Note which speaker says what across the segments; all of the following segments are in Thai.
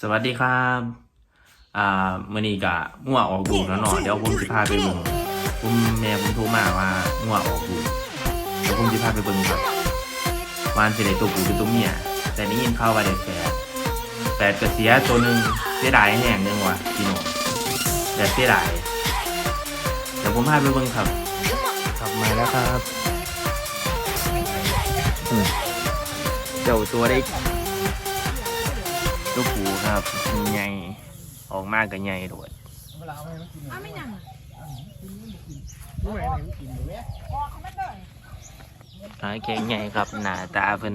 Speaker 1: สวัสดีครับ อ่ามื่อนี้กะงัวออกลูกแล้วเนาะเดี๋ยวผมจะพาไปเบิ่งผมแม่ผมโทรมาว่างัวออกลูกเดี๋ยวผมจะพาไปเบิ่งครับวาอันสิได้ตัวผู้หรือตัวเมียแต่ได้ยินข่าวว่าได้แฝดแฝดก็เสียตัวหนึ่งเสียดายแห้งหนึงว่ะพี่น้องแต่เสียดายเดี๋ยวผมพาไปเบิ่งครับกลับมาแล้วครับอืมเจ้าตัวได้ ตัวผูครับใหญ่ออกมากกับใหญ่โดด
Speaker 2: อ้าวไม่ยัง
Speaker 1: หายแข็งใหญ่ครับหน้าตาเพิ่น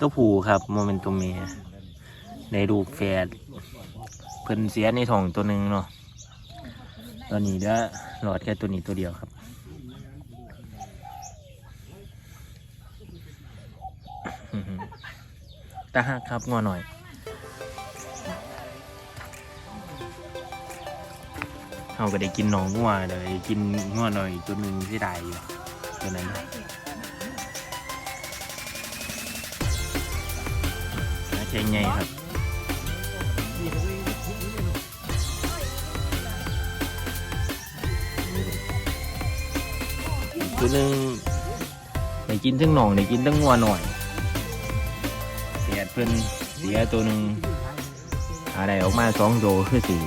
Speaker 1: ตัวผูครับโมเมนตัวเมียในลูกแฝดเพิ่นเสียในท้องตัวหนึ่งเนาะตอนนี้เด้อหลอดแค่ตัวนี้ตัวเดียวครับ ตาหักครับงอหน่อย เขาก็ได้กินหนองงัวเลยกินงัวหน่อยตัวหนึ่งที่ได้อยู่ตัวนั้นน่าใช่ไงครับตัวหนึ่งได้กินทั้งหนองได้กินทั้งงัวหน่อย เพิ่นเสียตัวหนึ่งอะไรออกมาสองโดคือสี่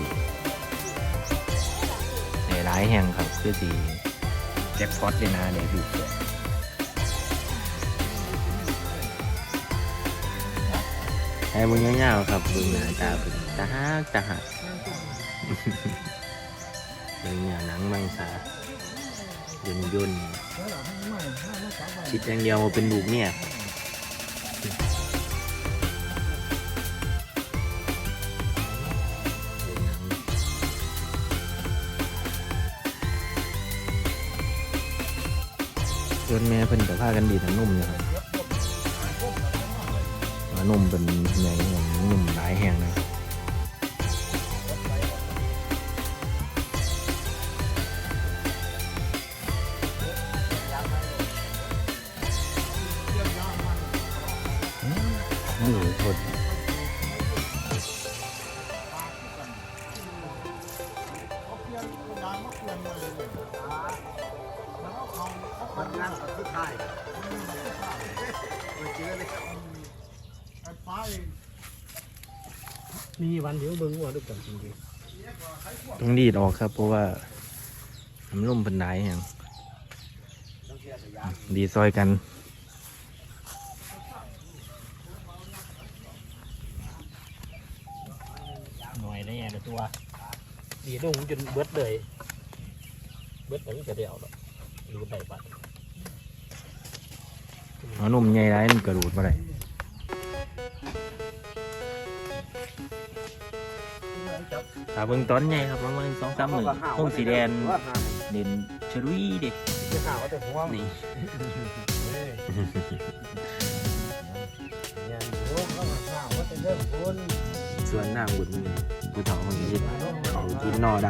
Speaker 1: ในหลายแห่งครับคือสี่แจ็คพอตเลยนะในดูเกิดไอ้มึงเงี้ยวๆครับมึงหน้าตาเป็นตาฮักตาหักเรื่องเนี่ยหนังมังสาย่นย่นคิดอย่างเดียวเป็นลูกเนี่ย ส่วนแม่เพิ่นก็พากันดีทั้งนุ่มอยู่ครับนุ่มเป็นใหญ่แห่งนุ่มหลายแห่งนะครับอืมทน
Speaker 3: มีวันเดียวเบิ่งว่าด้วยกันจริง
Speaker 1: ต้องดีดออกครับ เพราะว่าน้ำนุ่มเป็นหลายแห่งดีซอยกัน
Speaker 3: ๆหน่อยได้ยังตัว ดีลงจนเบิดเลย เบิดแล้วมันจะเดียวหรอกดูได้ปะ
Speaker 1: เอานุ่มใหญ่ไรมันกระดูดมาได้ ถ้าเบิ่งตอนใหญ่ครับประมาณสองสามหมื่นคงสีแดงเด่นชรุยเด็ก
Speaker 3: จะข่าวแต่หัว
Speaker 1: นี่
Speaker 3: ยังอยู่ก็มาข่าวว่าจะเริ่มพ้น
Speaker 1: ส่วนนางบุญมันผู้เฒ่าคนนี้เขากินนอด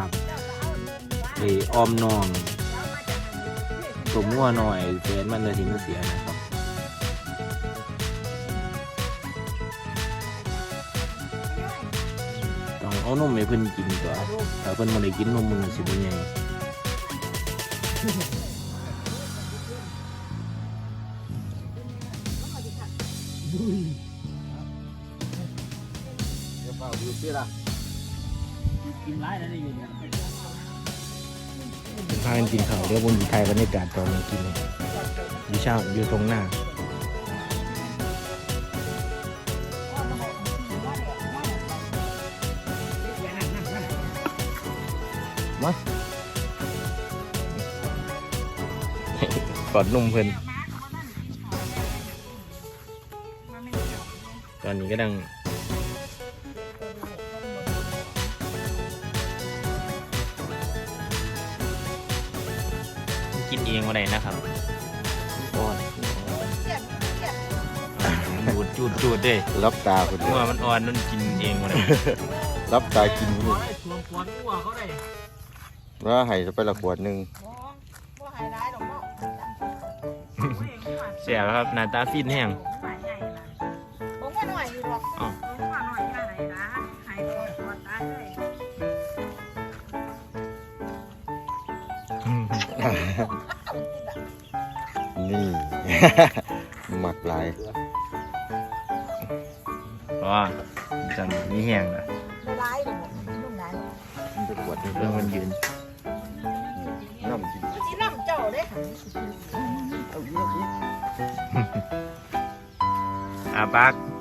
Speaker 1: ำไอ้ออมนองตุ่มงัวหน่อยเสียนมันเลยถึงเสียนะครับ เอานมให้เพิ่นกินก่อนถ้าเพิ่นบ่ได้กินนมมันสิบ่ใหญ่
Speaker 3: เดี๋ยวเปล่าดูสิล่ะกินร้ายแล้วนี่อยู่เนี่ย
Speaker 1: เป็นพากันกินข้าวเดี๋ยวผมสิถ่ายบรรยากาศตอนมันกินเลยอยู่เช้าอยู่ตรงหน้า มากอดนุ่มเพิ่นตอนนี้ก็ดังกินเองว่าไดนะครับโอ้ยจูดจูดจูดเด้
Speaker 4: รับตาคน
Speaker 1: เมื่อมันอ่อนมันกินเองว่าได
Speaker 4: รับตากินคน
Speaker 3: โอ้
Speaker 4: นี้
Speaker 3: ยทวงค ว่า
Speaker 4: ให้ไปละขวดหนึ่ง
Speaker 2: เสีย
Speaker 1: แล้วครับหนาตาฟินแห้ง
Speaker 4: นี่ หมักลาย
Speaker 1: ก็จังนี่แห้งนะ
Speaker 2: ลายเดี๋วผนุ่
Speaker 4: ม
Speaker 1: เรื่องมันยืน
Speaker 4: น้ำกิน
Speaker 2: ที่น้ำเจ้าได้ค่ะ
Speaker 4: เอาอีก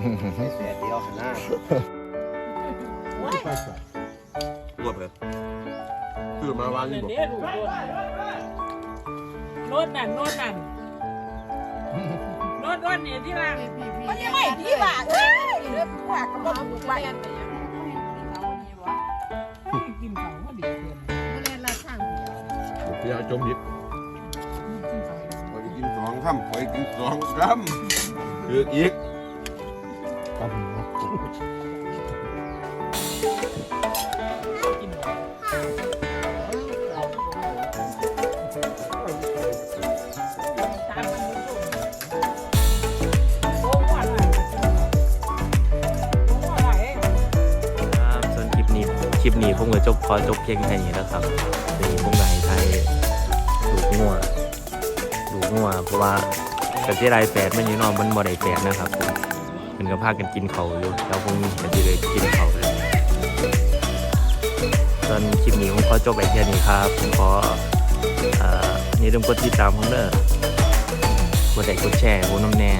Speaker 4: เอาอีก
Speaker 1: อาปาก
Speaker 3: แต่เดียวหน้าร
Speaker 5: วดเลยคือมาวางนี่บอก
Speaker 6: เดี๋ยวดูโน้ตนั่นโน้ตนั่นโน้ตโน้ตเนี่ยที่ล่าง
Speaker 2: มันยังไม่ดีบ่าเอ้ยเรื่องปากก็บอกไป
Speaker 6: กินเขาก็ดีเกิน
Speaker 2: เรียนละช่าง
Speaker 5: เดี๋ยวจมหิดพอยกินสองคำพอยกินสองคำเคืออีก
Speaker 6: กินตามมันโอ้โหอะ
Speaker 1: ครับส่วนคลิปนี้คลิปนี้ผมก็จบขอจบเพียงแค่นี้นะครับนี่ผมก็ให้ไทยดูกงัวดูกงัวเพราะว่ากระเจี๊ยไรแฝดมันอยู่เนอกมันบ่ได้แฝดนะครับ กันก็พากันกินเขาอยู่แล้วพรุ่งนี้ก็จะเลยกินเขาวกันส่วนคลิปนี้ผมขอจบไปแค่นี้ครับผมขออ่าอย่าลืมกดติดตามผมเด้อกดไลค์กดแชร์โหน้ำแน่